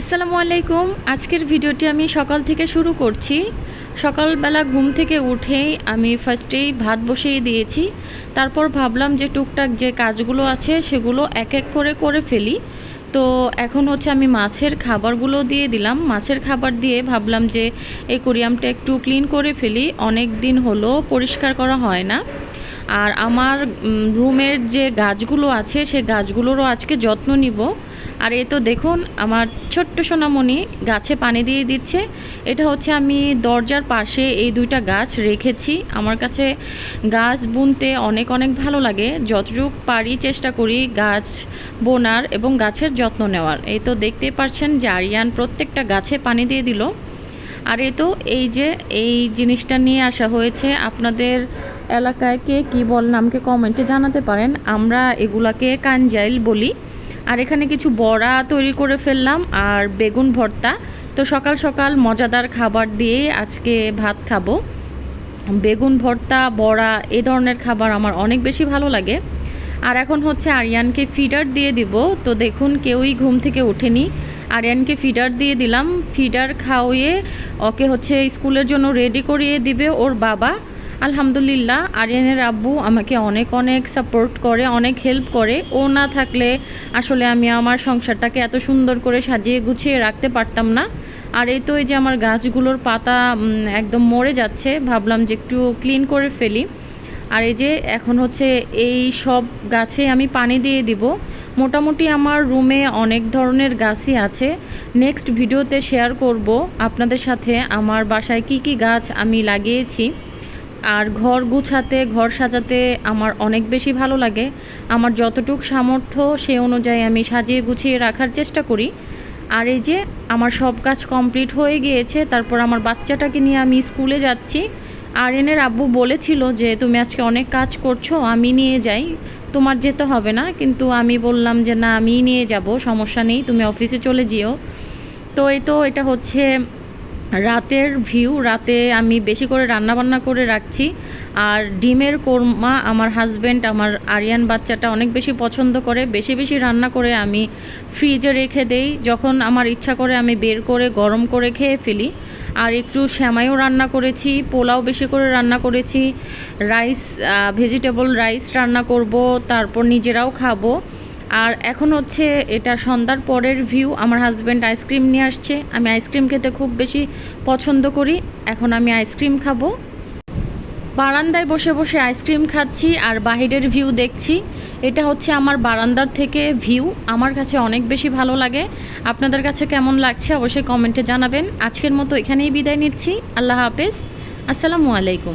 আসসালামু আলাইকুম। আজকের ভিডিওটি আমি সকাল থেকে শুরু করছি। সকালবেলা ঘুম থেকে উঠেই আমি ফার্স্টেই ভাত বসিয়ে দিয়েছি। তারপর ভাবলাম যে টুকটাক যে কাজগুলো আছে সেগুলো এক এক করে করে ফেলি। তো এখন হচ্ছে আমি মাছের খাবারগুলো দিয়ে দিলাম। মাছের খাবার দিয়ে ভাবলাম যে এই কোরিয়ামটা একটু ক্লিন করে ফেলি। অনেক দিন হলো পরিষ্কার করা হয় না। আর আমার রুমের যে গাছগুলো আছে সে গাছগুলোরও আজকে যত্ন নিব। আর এ তো দেখুন, আমার ছোট্ট সোনামণি গাছে পানি দিয়ে দিচ্ছে। এটা হচ্ছে আমি দরজার পাশে এই দুইটা গাছ রেখেছি। আমার কাছে গাছ বুনতে অনেক অনেক ভালো লাগে। যতটুক পারি চেষ্টা করি গাছ বোনার এবং গাছের যত্ন নেওয়ার। এই তো দেখতেই পারছেন যে আরিয়ান প্রত্যেকটা গাছে পানি দিয়ে দিল। আর এ তো এই যে, এই জিনিসটা নিয়ে আসা হয়েছে আপনাদের এলাকায় কে কী বলেন আমাকে কমেন্টে জানাতে পারেন। আমরা এগুলাকে কাঞ্জাইল বলি। আর এখানে কিছু বড়া তৈরি করে ফেললাম আর বেগুন ভর্তা। তো সকাল সকাল মজাদার খাবার দিয়ে আজকে ভাত খাব। বেগুন ভর্তা, বড়া এ ধরনের খাবার আমার অনেক বেশি ভালো লাগে। আর এখন হচ্ছে আরিয়ানকে ফিডার দিয়ে দিব। তো দেখুন, কেউই ঘুম থেকে ওঠেনি। আরিয়ানকে ফিডার দিয়ে দিলাম। ফিডার খাওয়িয়ে ওকে হচ্ছে স্কুলের জন্য রেডি করিয়ে দিবে ওর বাবা। আলহামদুলিল্লাহ, আরিয়ানের আব্বু আমাকে অনেক অনেক সাপোর্ট করে, অনেক হেল্প করে। ও না থাকলে আসলে আমি আমার সংসারটাকে এত সুন্দর করে সাজিয়ে গুছিয়ে রাখতে পারতাম না। আর এই তো এই যে আমার গাছগুলোর পাতা একদম মরে যাচ্ছে, ভাবলাম যে একটু ক্লিন করে ফেলি। আর এই যে এখন হচ্ছে এই সব গাছে আমি পানি দিয়ে দিব। মোটামুটি আমার রুমে অনেক ধরনের গাছই আছে। নেক্সট ভিডিওতে শেয়ার করব আপনাদের সাথে আমার বাসায় কি কি গাছ আমি লাগিয়েছি। আর ঘর গুছাতে, ঘর সাজাতে আমার অনেক বেশি ভালো লাগে। আমার যতটুক সামর্থ্য, সে অনুযায়ী আমি সাজিয়ে গুছিয়ে রাখার চেষ্টা করি। আর এই যে আমার সব কাজ কমপ্লিট হয়ে গিয়েছে, তারপর আমার বাচ্চাটাকে নিয়ে আমি স্কুলে যাচ্ছি। আর এনের আব্বু বলেছিল যে, তুমি আজকে অনেক কাজ করছ, আমি নিয়ে যাই। তোমার যেতে হবে না। কিন্তু আমি বললাম যে, না আমি নিয়ে যাব, সমস্যা নেই, তুমি অফিসে চলে যেও। তো এই তো, এটা হচ্ছে রাতের ভিউ রাতে আমি বেশি করে রান্না বান্না করে রাখছি। আর ডিমের কোরমা আমার হাজব্যান্ড আমার আরিয়ান বাচ্চাটা অনেক বেশি পছন্দ করে। বেশি বেশি রান্না করে আমি ফ্রিজে রেখে দেই। যখন আমার ইচ্ছা করে আমি বের করে গরম করে খেয়ে ফেলি। আর একটু শ্যামাইও রান্না করেছি, পোলাও বেশি করে রান্না করেছি। রাইস ভেজিটেবল রাইস রান্না করব, তারপর নিজেরাও খাব। আর এখন হচ্ছে এটা সন্ধ্যার পরের ভিউ আমার হাজব্যান্ড আইসক্রিম নিয়ে আসছে। আমি আইসক্রিম খেতে খুব বেশি পছন্দ করি। এখন আমি আইসক্রিম খাব। বারান্দায় বসে বসে আইসক্রিম খাচ্ছি আর বাহিরের ভিউ দেখছি। এটা হচ্ছে আমার বারান্দার থেকে ভিউ আমার কাছে অনেক বেশি ভালো লাগে। আপনাদের কাছে কেমন লাগছে অবশ্যই কমেন্টে জানাবেন। আজকের মতো এখানেই বিদায় নিচ্ছি। আল্লাহ হাফেজ। আসসালামু আলাইকুম।